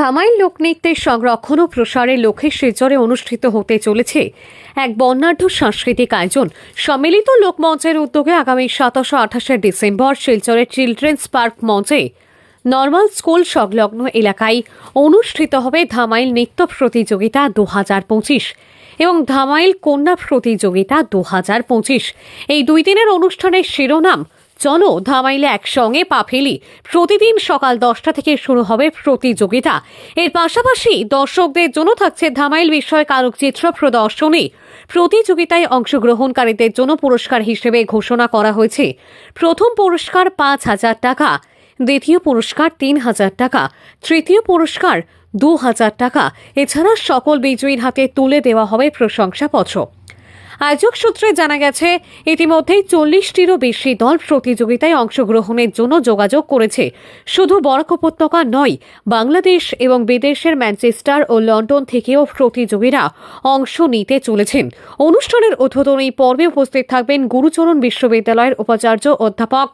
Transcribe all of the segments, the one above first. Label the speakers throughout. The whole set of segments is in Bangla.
Speaker 1: ধামাইল লোকনৃত্যের সংরক্ষণ ও প্রসারের লক্ষ্যে শিলচরে অনুষ্ঠিত হতে চলেছে এক বর্ণাঢ্য সাংস্কৃতিক আয়োজন। সম্মিলিত লোকমঞ্চের উদ্যোগে আগামী সাতাশ আঠাশে ডিসেম্বর শিলচরের চিলড্রেন্স পার্ক মঞ্চে নর্মাল স্কুল সংলগ্ন এলাকায় অনুষ্ঠিত হবে ধামাইল নৃত্য প্রতিযোগিতা দু হাজার পঁচিশ এবং ধামাইল কন্যা প্রতিযোগিতা দু হাজার পঁচিশ। এই দুই দিনের অনুষ্ঠানের শিরোনাম চলো ধামাইলে একসঙ্গে পা ফেলি। প্রতিদিন সকাল দশটা থেকে শুরু হবে প্রতিযোগিতা। এর পাশাপাশি দর্শকদের জন্য থাকছে ধামাইল বিষয়ক আলোকচিত্র প্রদর্শনী। প্রতিযোগিতায় অংশগ্রহণকারীদের জন্য পুরস্কার হিসেবে ঘোষণা করা হয়েছে। প্রথম পুরস্কার পাঁচ হাজার টাকা, দ্বিতীয় পুরস্কার তিন হাজার টাকা, তৃতীয় পুরস্কার দু হাজার টাকা। এছাড়া সকল বিজয়ীর হাতে তুলে দেওয়া হবে প্রশংসাপত্র। আয়োজক সূত্রে জানা গেছে, ইতিমধ্যেই চল্লিশটিরও বেশি দল প্রতিযোগিতায় অংশগ্রহণের জন্য যোগাযোগ করেছে। শুধু বরাক উপত্যকা নয়, বাংলাদেশ এবং বিদেশের ম্যানচেস্টার ও লন্ডন থেকেও প্রতিযোগীরা অংশ নিতে চলেছেন। অনুষ্ঠানের উদ্বোধনী পর্বে উপস্থিত থাকবেন গুরুচরণ বিশ্ববিদ্যালয়ের উপাচার্য অধ্যাপক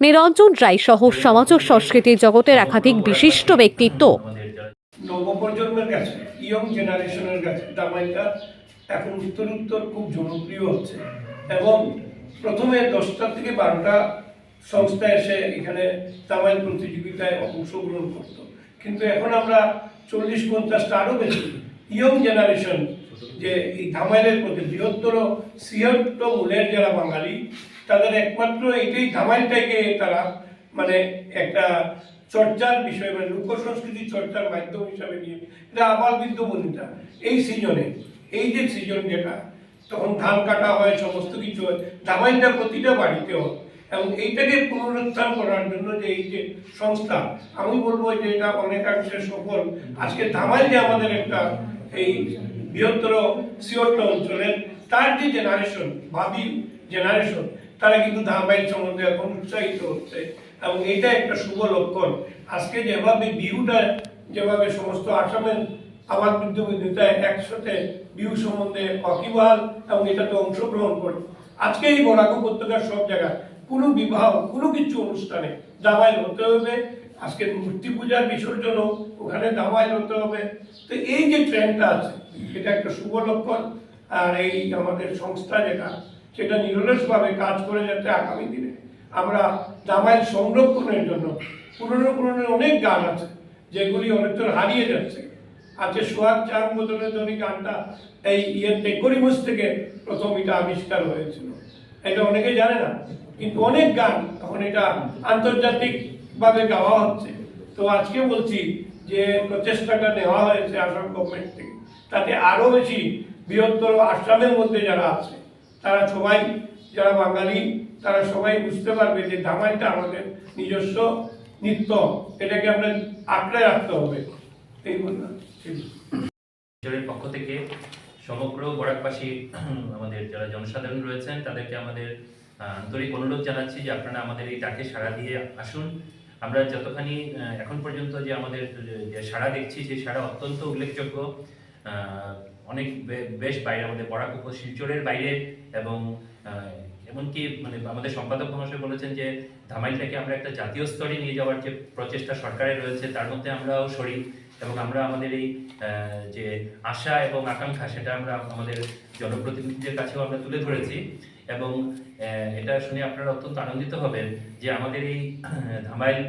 Speaker 1: নিরঞ্জন রায় সহ সমাজ ও সংস্কৃতি জগতের একাধিক বিশিষ্ট ব্যক্তিত্ব।
Speaker 2: নবপ্রজন্মের কাছে ইয়ং জেনারেশনের কাছে এখন উত্তর খুব জনপ্রিয় হচ্ছে। এবং প্রথমে দশটা থেকে বারোটা সংস্থা এসে এখানে তামাইল প্রতিযোগিতায় অংশগ্রহণ করত। কিন্তু এখন আমরা চল্লিশ পঞ্চাশটা আরও বেশি ইয়ং জেনারেশন যে এই ধামাইলের প্রতি বৃহত্তর সিহত্ত মূলের যারা বাঙালি, তাদের একমাত্র এটাই ধামাইলটাকে তারা মানে একটা চর্চার বিষয় মানে লোক সংস্কৃতি চর্চার মাধ্যম হিসাবে নিয়ে, এটা আবার বিদ্যমনিতা এই সিজনে এই যে সিজন যেটা, তখন ধান কাটা হয়, সমস্ত কিছু হয় ধামাইলটা প্রতিটা বাড়িতে হয়। এবং এইটাকে পুনরুত্থান করার জন্য যে এই যে সংস্থা, আমি বলব যে এটা অনেকাংশে সফল। আজকে ধামাইল যে আমাদের একটা এই বৃহত্তর সিওরটা অঞ্চলের তার যে জেনারেশন ভাবি জেনারেশন তারা কিন্তু ধামাইল সম্বন্ধে এখন উৎসাহিত হচ্ছে। এবং এটা একটা শুভ লক্ষণ। আজকে যেভাবে বিহুটা, যেভাবে সমস্ত আসামের আমার বিদ্যুৎ একসাথে বিহু সম্বন্ধে অকিবহাল এবং এটাতে অংশগ্রহণ করে। আজকে এই বরাক উপত্যকার সব জায়গায় কোনো বিবাহ, কোনো কিছু অনুষ্ঠানে দাবাইল হতে হবে। আজকে মূর্তি পূজার বিসর্জন ওখানে দাবাইল হতে হবে। তো এই যে ট্রেন্ডটা আছে, এটা একটা শুভ লক্ষণ। আর এই আমাদের সংস্থা যেটা, সেটা নিরলসভাবে কাজ করে যাতে আগামী দিনে। আমরা দামাইল সংরক্ষণের জন্য পুরনো পুরনো অনেক গান আছে, যেগুলি অনেকজন হারিয়ে যাচ্ছে। আজকে সোহাগ চার বদলের ধনী গানটা, এই ইয়েতে করিমুজ থেকে প্রথম এটা আবিষ্কার হয়েছিল। এটা অনেকে জানে না, কিন্তু অনেক গান এখন এটা আন্তর্জাতিক ভাবে গাওয়া হচ্ছে। তো আজকে বলছি যে প্রচেষ্টাটা নেওয়া হয়েছে আসাম গভর্নমেন্ট থেকে। তাতে আরও বেশি বৃহত্তর আসামের মধ্যে যারা আছে, তারা সবাই, যারা বাঙালি, তারা সবাই বুঝতে পারবে যে ধামাইটা আমাদের নিজস্ব নৃত্য। এটাকে আমরা আঁকড়ে রাখতে হবে।
Speaker 3: পক্ষ থেকে সমগ্র বরাকবাসী, আমাদের যারা জনসাধারণ রয়েছেন, তাদেরকে আমাদের আন্তরিক অনুরোধ জানাচ্ছি যে আপনারা আমাদের এই ডাকে সাড়া দিয়ে আসুন। আমরা যতখানি এখন পর্যন্ত যে আমাদের, যে সাড়া দেখছি সেই সাড়া অত্যন্ত উল্লেখযোগ্য অনেক বেশ বাইরে আমাদের বরাক উপ শিলচরের বাইরে এবং এমনকি মানে আমাদের সম্পাদক মহাশয় বলেছেন যে ধামাইলটাকে আমরা একটা জাতীয় স্তরে নিয়ে যাওয়ার যে প্রচেষ্টা সরকারের রয়েছে, তার মধ্যে আমরাও শরীর এবং আমরা আমাদের এই যে আশা এবং আকাঙ্ক্ষা, সেটা আমরা আমাদের জনপ্রতিনিধিদের কাছেও আমরা তুলে ধরেছি। এবং এটা শুনে আপনারা অত্যন্ত আনন্দিত হবেন যে আমাদের এই ধামাইল,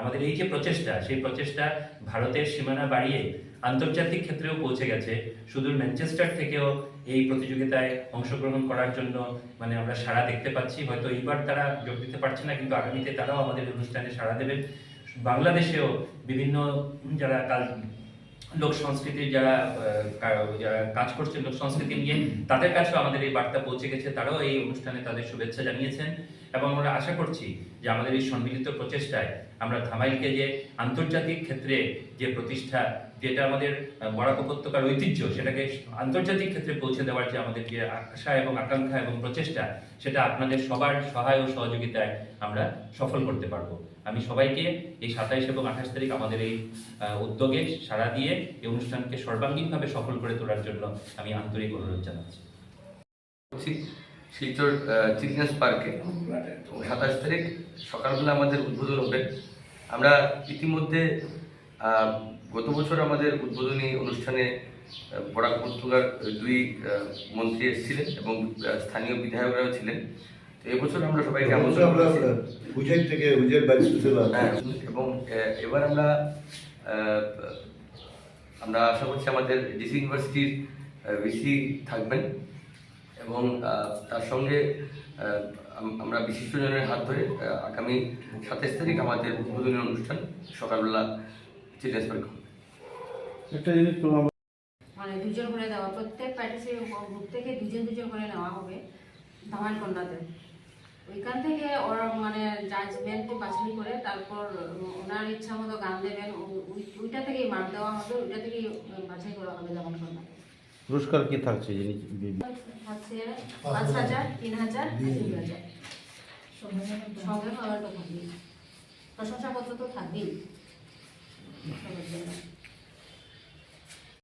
Speaker 3: আমাদের এই যে প্রচেষ্টা, সেই প্রচেষ্টা ভারতের সীমানা বাড়িয়ে আন্তর্জাতিক ক্ষেত্রেও পৌঁছে গেছে। সুদূর ম্যানচেস্টার থেকেও এই প্রতিযোগিতায় অংশগ্রহণ করার জন্য মানে আমরা সাড়া দেখতে পাচ্ছি। হয়তো এইবার তারা যোগ দিতে পারছে না, কিন্তু আগামীতে তারাও আমাদের অনুষ্ঠানে সাড়া দেবেন। বাংলাদেশেও বিভিন্ন যারা কাল লোক সংস্কৃতির যারা যারা কাজ করছে লোক সংস্কৃতি নিয়ে, তাদের কাছেও আমাদের এই বার্তা পৌঁছে গেছে। তারাও এই অনুষ্ঠানে তাদের শুভেচ্ছা জানিয়েছেন। এবং আমরা আশা করছি যে আমাদের এই সম্মিলিত প্রচেষ্টায় আমরা ধামাইলকে যে আন্তর্জাতিক ক্ষেত্রে যে প্রতিষ্ঠা, যেটা আমাদের বরাক উপত্যকার ঐতিহ্য, সেটাকে আন্তর্জাতিক ক্ষেত্রে পৌঁছে দেওয়ার যে আমাদের যে আশা এবং আকাঙ্ক্ষা এবং প্রচেষ্টা, সেটা আপনাদের সবার সহায় ও সহযোগিতায় আমরা সফল করতে পারব। আমি সবাইকে এই সাতাইশ এবং আঠাশ তারিখ আমাদের এই উদ্যোগে সাড়া দিয়ে এই অনুষ্ঠানকে সর্বাঙ্গীনভাবে সফল করে তোলার জন্য আমি আন্তরিক অনুরোধ জানাচ্ছি।
Speaker 4: শিলচর চিলড্রেন্স পার্কে সাতাশ তারিখ সকালবেলা আমাদের উদ্বোধন হবে। আমরা ইতিমধ্যে গত বছর আমাদের উদ্বোধনী অনুষ্ঠানে বরাক উপত্যকার দুই মন্ত্রী এসেছিলেন এবং স্থানীয় বিধায়করাও ছিলেন। তো এবছর আমরা সবাইকে আমন্ত্রণ করেছি।
Speaker 5: থেকে বাইক
Speaker 4: হ্যাঁ, এবং এবার আমরা আমরা আশা করছি আমাদের ডিসি ইউনিভার্সিটির ভিসি থাকবেন। এবং আহ, তার সঙ্গে আমরা বিশিষ্টজনের হাত ধরে আগামী সাতাশ তারিখ আমাদের উদ্বোধনী অনুষ্ঠান সকালবেলা চিলড্রেন্স পার্ক হবে।
Speaker 5: একটা জিনিস
Speaker 6: মানে দুজন করে দেওয়া প্রত্যেক পার্টিসিপেট গ্রুপ থেকে দুজন দুজন করে নেওয়া হবে ধামাল কন্যাতে ওইখান থেকে ওরা মানে জাজমেন্ট বাছাই করে তারপর ওনার ইচ্ছা মতো গান দেবেন ওইটা থেকেই মার্ক দেওয়া হবে ওইটা থেকেই বাছাই করা হবে ধামাল কন্যা
Speaker 5: পুরস্কার কি থাকছে জিনিস
Speaker 6: হচ্ছে পাঁচ হাজার, তিন হাজার, দুই হাজার। সঙ্গে তো থাকবেই। প্রশংসাপত্র তো থাকবেই।